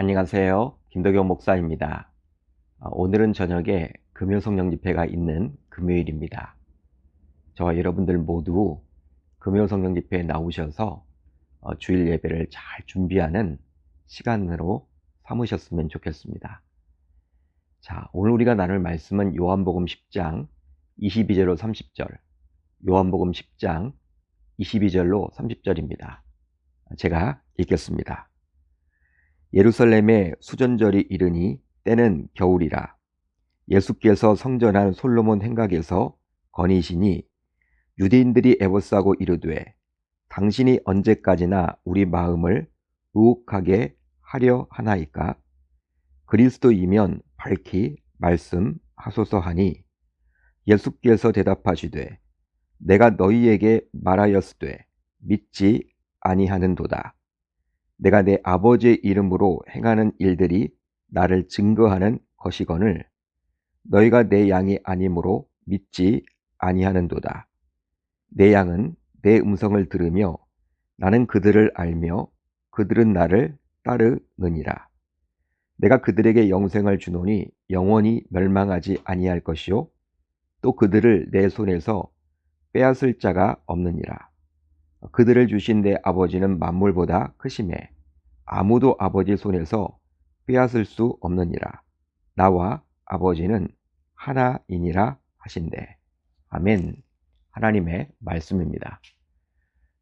안녕하세요. 김덕영 목사입니다. 어, 오늘은 저녁에 금요성령 집회가 있는 금요일입니다. 저와 여러분들 모두 금요성령 집회에 나오셔서 어, 주일 예배를 잘 준비하는 시간으로 삼으셨으면 좋겠습니다. 자, 오늘 우리가 나눌 말씀은 요한복음 10장 22절로 30절, 요한복음 10장 22절로 30절입니다. 제가 읽겠습니다. 예루살렘에 수전절이 이르니 때는 겨울이라. 예수께서 성전한 솔로몬 행각에서 거니시니 유대인들이 애워싸고 이르되 당신이 언제까지나 우리 마음을 의혹하게 하려 하나이까? 그리스도이면 밝히 말씀하소서 하니 예수께서 대답하시되 내가 너희에게 말하였으되 믿지 아니하는도다 내가 내 아버지의 이름으로 행하는 일들이 나를 증거하는 것이거늘 너희가 내 양이 아니므로 믿지 아니하는도다. 내 양은 내 음성을 들으며 나는 그들을 알며 그들은 나를 따르느니라. 내가 그들에게 영생을 주노니 영원히 멸망하지 아니할 것이요 또 그들을 내 손에서 빼앗을 자가 없느니라. 그들을 주신 내 아버지는 만물보다 크심에 아무도 아버지 손에서 빼앗을 수 없느니라. 나와 아버지는 하나이니라 하신대. 아멘. 하나님의 말씀입니다.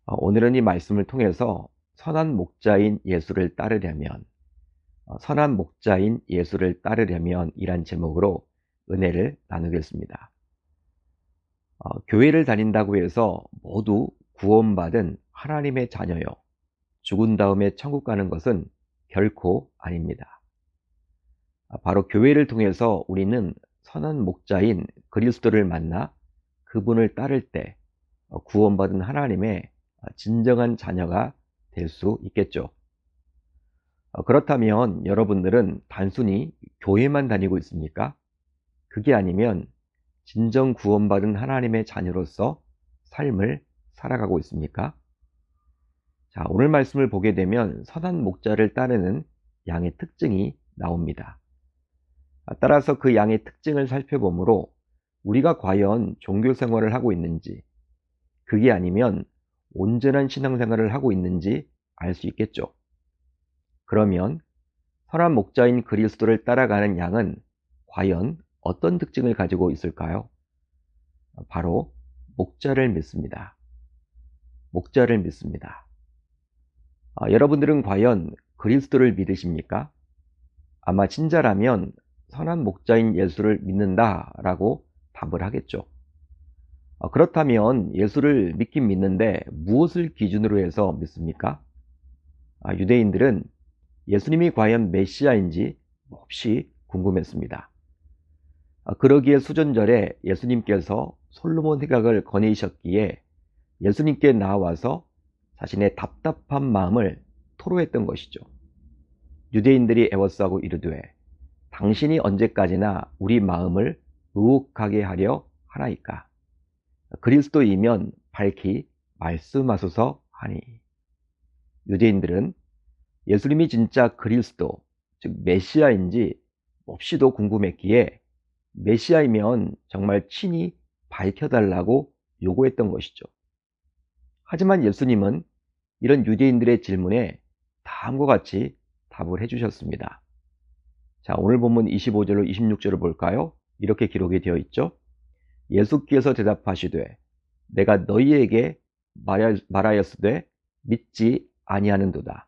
어, 오늘은 이 말씀을 통해서 선한 목자인 예수를 따르려면, 어, 선한 목자인 예수를 따르려면 이란 제목으로 은혜를 나누겠습니다. 어, 교회를 다닌다고 해서 모두 구원받은 하나님의 자녀요. 죽은 다음에 천국 가는 것은 결코 아닙니다. 아, 바로 교회를 통해서 우리는 선한 목자인 그리스도를 만나 그분을 따를 때 어, 구원받은 하나님의 진정한 자녀가 될 수 있겠죠. 어, 그렇다면 여러분들은 단순히 교회만 다니고 있습니까? 그게 아니면 진정 구원받은 하나님의 자녀로서 삶을 살아가고 있습니까? 자, 오늘 말씀을 보게 되면 선한 목자를 따르는 양의 특징이 나옵니다. 아, 따라서 그 양의 특징을 살펴보므로 우리가 과연 종교 생활을 하고 있는지, 그게 아니면 온전한 신앙생활을 하고 있는지 알 수 있겠죠. 그러면 선한 목자인 그리스도를 따라가는 양은 과연 어떤 특징을 가지고 있을까요? 바로 목자를 믿습니다. 목자를 믿습니다. 아, 여러분들은 과연 그리스도를 믿으십니까? 아마 친자라면 선한 목자인 예수를 믿는다라고 답을 하겠죠. 아, 그렇다면 예수를 믿긴 믿는데 무엇을 기준으로 해서 믿습니까? 아, 유대인들은 예수님이 과연 메시아인지 몹시 궁금했습니다. 아, 그러기에 수전절에 예수님께서 솔로몬 회각을 거니셨기에 예수님께 나와서 자신의 답답한 마음을 토로했던 것이죠. 유대인들이 애워싸고 이르되 당신이 언제까지나 우리 마음을 의혹하게 하려 하나이까 그리스도이면 밝히 말씀하소서 하니 유대인들은 예수님이 진짜 그리스도 즉 메시아인지 몹시도 궁금했기에 메시아이면 정말 친히 밝혀달라고 요구했던 것이죠. 하지만 예수님은 이런 유대인들의 질문에 다음과 같이 답을 해주셨습니다. 자, 오늘 본문 25절로 26절을 볼까요? 이렇게 기록이 되어 있죠. 예수께서 대답하시되 내가 너희에게 말하였으되 믿지 아니하는도다.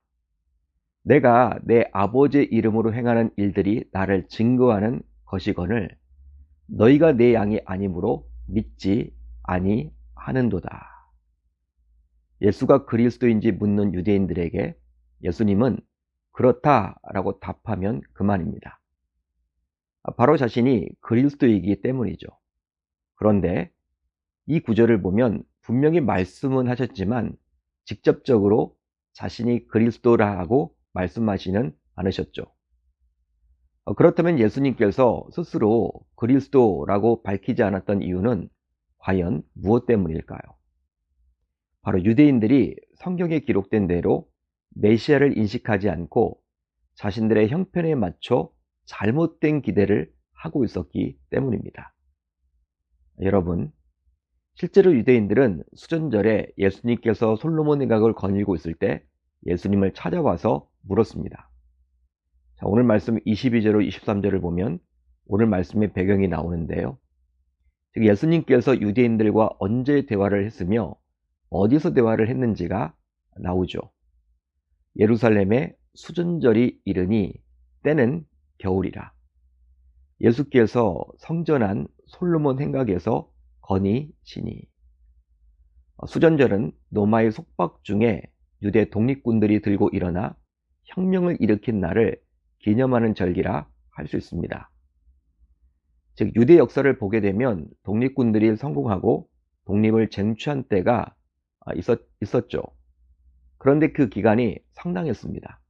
내가 내 아버지의 이름으로 행하는 일들이 나를 증거하는 것이거늘 너희가 내 양이 아니므로 믿지 아니하는도다. 예수가 그리스도인지 묻는 유대인들에게 예수님은 그렇다라고 답하면 그만입니다. 바로 자신이 그리스도이기 때문이죠. 그런데 이 구절을 보면 분명히 말씀은 하셨지만 직접적으로 자신이 그리스도라고 말씀하시는 않으셨죠. 그렇다면 예수님께서 스스로 그리스도라고 밝히지 않았던 이유는 과연 무엇 때문일까요? 바로 유대인들이 성경에 기록된 대로 메시아를 인식하지 않고 자신들의 형편에 맞춰 잘못된 기대를 하고 있었기 때문입니다. 여러분, 실제로 유대인들은 수전절에 예수님께서 솔로몬 내각을 거닐고 있을 때 예수님을 찾아와서 물었습니다. 자, 오늘 말씀 22절로 23절을 보면 오늘 말씀의 배경이 나오는데요. 즉 예수님께서 유대인들과 언제 대화를 했으며 어디서 대화를 했는지가 나오죠. 예루살렘에 수전절이 이르니 때는 겨울이라. 예수께서 성전한 솔로몬 행각에서 건의시니. 수전절은 노마의 속박 중에 유대 독립군들이 들고 일어나 혁명을 일으킨 날을 기념하는 절기라 할 수 있습니다. 즉 유대 역사를 보게 되면 독립군들이 성공하고 독립을 쟁취한 때가 있었, 있었죠. 그런데 그 기간이 상당했습니다.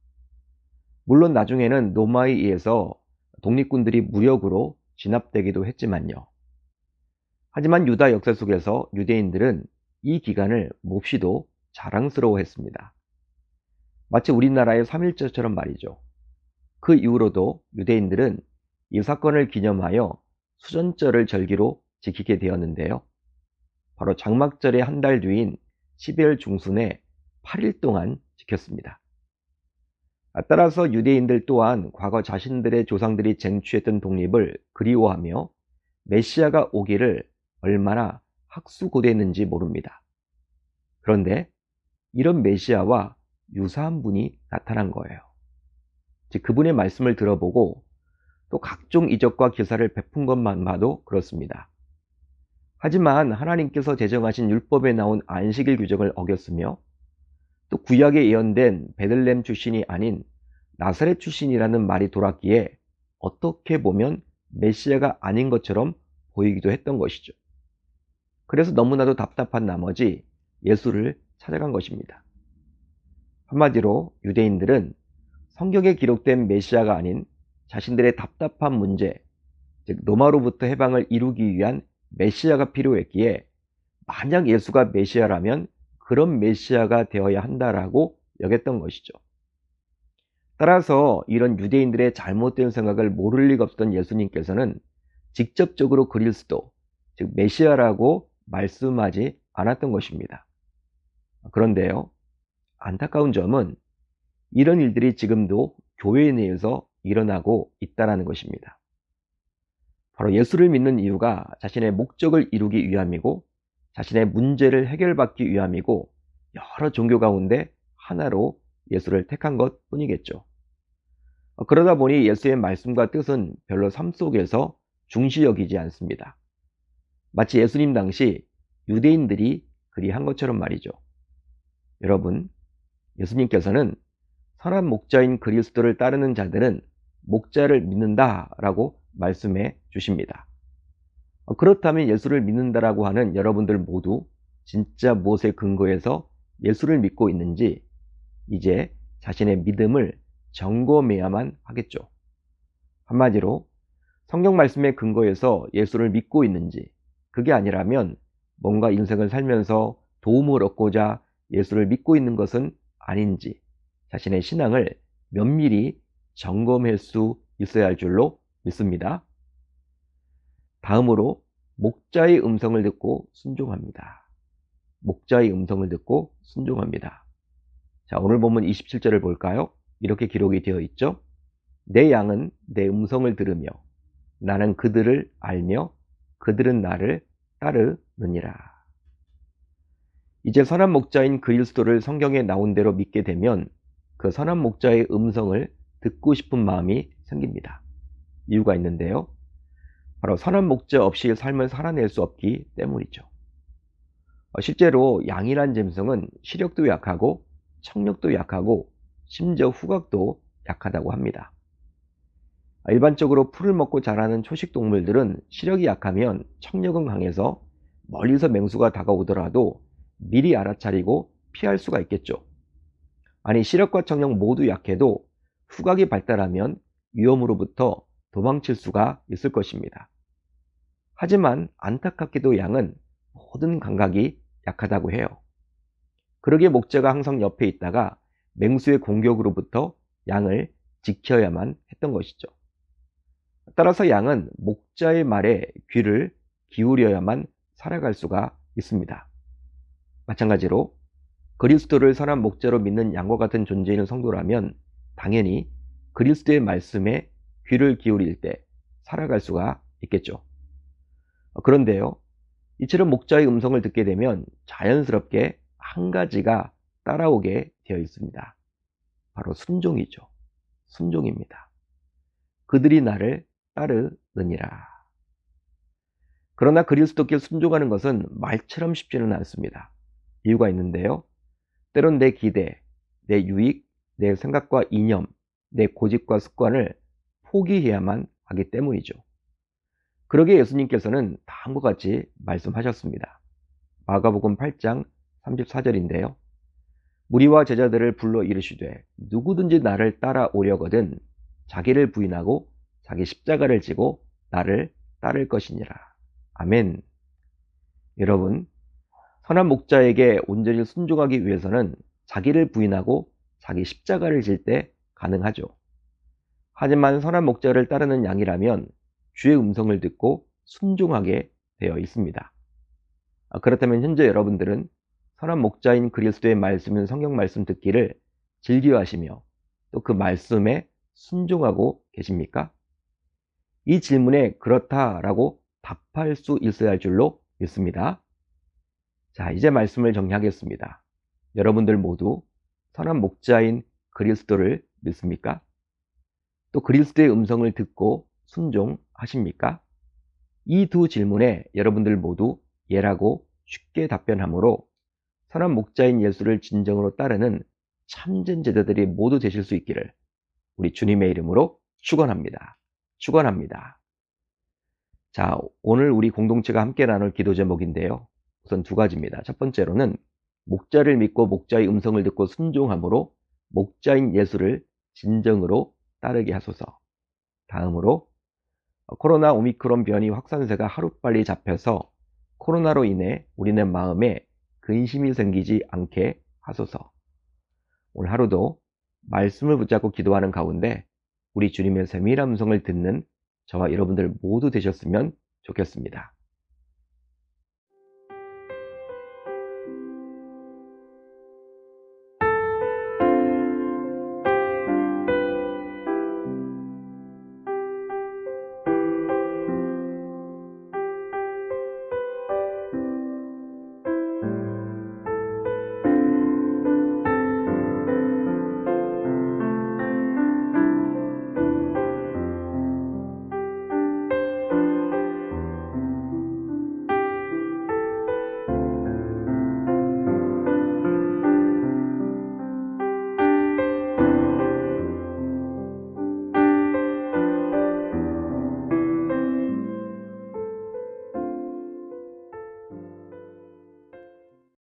물론 나중에는 노마에 의해서 독립군들이 무력으로 진압되기도 했지만요. 하지만 유다 역사 속에서 유대인들은 이 기간을 몹시도 자랑스러워했습니다. 마치 우리나라의 3.1절처럼 말이죠. 그 이후로도 유대인들은 이 사건을 기념하여 수전절을 절기로 지키게 되었는데요. 바로 장막절의 한 달 뒤인 12월 중순에 8일 동안 지켰습니다. 따라서 유대인들 또한 과거 자신들의 조상들이 쟁취했던 독립을 그리워하며 메시아가 오기를 얼마나 학수고대했는지 모릅니다. 그런데 이런 메시아와 유사한 분이 나타난 거예요. 즉 그분의 말씀을 들어보고 또 각종 이적과 기사를 베푼 것만 봐도 그렇습니다. 하지만 하나님께서 제정하신 율법에 나온 안식일 규정을 어겼으며 또 구약에 예언된 베들렘 출신이 아닌 나사렛 출신이라는 말이 돌았기에 어떻게 보면 메시아가 아닌 것처럼 보이기도 했던 것이죠. 그래서 너무나도 답답한 나머지 예수를 찾아간 것입니다. 한마디로 유대인들은 성경에 기록된 메시아가 아닌 자신들의 답답한 문제, 즉 로마로부터 해방을 이루기 위한 메시아가 필요했기에 만약 예수가 메시아라면 그런 메시아가 되어야 한다라고 여겼던 것이죠. 따라서 이런 유대인들의 잘못된 생각을 모를 리가 없었던 예수님께서는 직접적으로 그리스도, 즉 메시아라고 말씀하지 않았던 것입니다. 그런데요, 안타까운 점은 이런 일들이 지금도 교회 내에서 일어나고 있다는 것입니다. 바로 예수를 믿는 이유가 자신의 목적을 이루기 위함이고 자신의 문제를 해결받기 위함이고 여러 종교 가운데 하나로 예수를 택한 것 뿐이겠죠. 그러다 보니 예수의 말씀과 뜻은 별로 삶 속에서 중시 여기지 않습니다. 마치 예수님 당시 유대인들이 그리 한 것처럼 말이죠. 여러분, 예수님께서는 선한 목자인 그리스도를 따르는 자들은 목자를 믿는다라고 말씀해 주십니다. 어, 그렇다면 예수를 믿는다라고 하는 여러분들 모두 진짜 무엇에 근거해서 예수를 믿고 있는지 이제 자신의 믿음을 점검해야만 하겠죠. 한마디로 성경 말씀에 근거해서 예수를 믿고 있는지 그게 아니라면 뭔가 인생을 살면서 도움을 얻고자 예수를 믿고 있는 것은 아닌지 자신의 신앙을 면밀히 점검할 수 있어야 할 줄로 믿습니다. 다음으로 목자의 음성을 듣고 순종합니다. 목자의 음성을 듣고 순종합니다. 자, 오늘 본문 27절을 볼까요? 이렇게 기록이 되어 있죠. 내 양은 내 음성을 들으며 나는 그들을 알며 그들은 나를 따르느니라. 이제 선한 목자인 그리스도를 성경에 나온 대로 믿게 되면 그 선한 목자의 음성을 듣고 싶은 마음이 생깁니다. 이유가 있는데요. 바로 선한 목자 없이 삶을 살아낼 수 없기 때문이죠. 어, 실제로 양이란 짐승은 시력도 약하고 청력도 약하고 심지어 후각도 약하다고 합니다. 일반적으로 풀을 먹고 자라는 초식 동물들은 시력이 약하면 청력은 강해서 멀리서 맹수가 다가오더라도 미리 알아차리고 피할 수가 있겠죠. 아니 시력과 청력 모두 약해도 후각이 발달하면 위험으로부터 도망칠 수가 있을 것입니다. 하지만 안타깝게도 양은 모든 감각이 약하다고 해요. 그러기에 목자가 항상 옆에 있다가 맹수의 공격으로부터 양을 지켜야만 했던 것이죠. 따라서 양은 목자의 말에 귀를 기울여야만 살아갈 수가 있습니다. 마찬가지로 그리스도를 선한 목자로 믿는 양과 같은 존재인 성도라면 당연히 그리스도의 말씀에 귀를 기울일 때 살아갈 수가 있겠죠. 그런데요, 이처럼 목자의 음성을 듣게 되면 자연스럽게 한 가지가 따라오게 되어 있습니다. 바로 순종이죠. 순종입니다. 그들이 나를 따르느니라. 그러나 그리스도께 순종하는 것은 말처럼 쉽지는 않습니다. 이유가 있는데요. 때론 내 기대, 내 유익, 내 생각과 이념, 내 고집과 습관을 포기해야만 하기 때문이죠. 그러게 예수님께서는 다음과 같이 말씀하셨습니다. 마가복음 8장 34절인데요. 무리와 제자들을 불러 이르시되 누구든지 나를 따라오려거든 자기를 부인하고 자기 십자가를 지고 나를 따를 것이니라. 아멘. 여러분, 선한 목자에게 온전히 순종하기 위해서는 자기를 부인하고 자기 십자가를 질 때 가능하죠. 하지만 선한 목자를 따르는 양이라면 주의 음성을 듣고 순종하게 되어 있습니다. 아, 그렇다면 현재 여러분들은 선한 목자인 그리스도의 말씀인 성경 말씀 듣기를 즐겨하시며 또 그 말씀에 순종하고 계십니까? 이 질문에 그렇다라고 답할 수 있어야 할 줄로 믿습니다. 자, 이제 말씀을 정리하겠습니다. 여러분들 모두 선한 목자인 그리스도를 믿습니까? 또 그리스도의 음성을 듣고 순종하십니까? 이 두 질문에 여러분들 모두 예라고 쉽게 답변하므로 선한 목자인 예수를 진정으로 따르는 참된 제자들이 모두 되실 수 있기를 우리 주님의 이름으로 축원합니다. 축원합니다. 자, 오늘 우리 공동체가 함께 나눌 기도 제목인데요. 우선 두 가지입니다. 첫 번째로는 목자를 믿고 목자의 음성을 듣고 순종함으로 목자인 예수를 진정으로 따르게 하소서. 다음으로 코로나 오미크론 변이 확산세가 하루빨리 잡혀서 코로나로 인해 우리는 마음에 근심이 생기지 않게 하소서. 오늘 하루도 말씀을 붙잡고 기도하는 가운데 우리 주님의 세밀한 음성을 듣는 저와 여러분들 모두 되셨으면 좋겠습니다.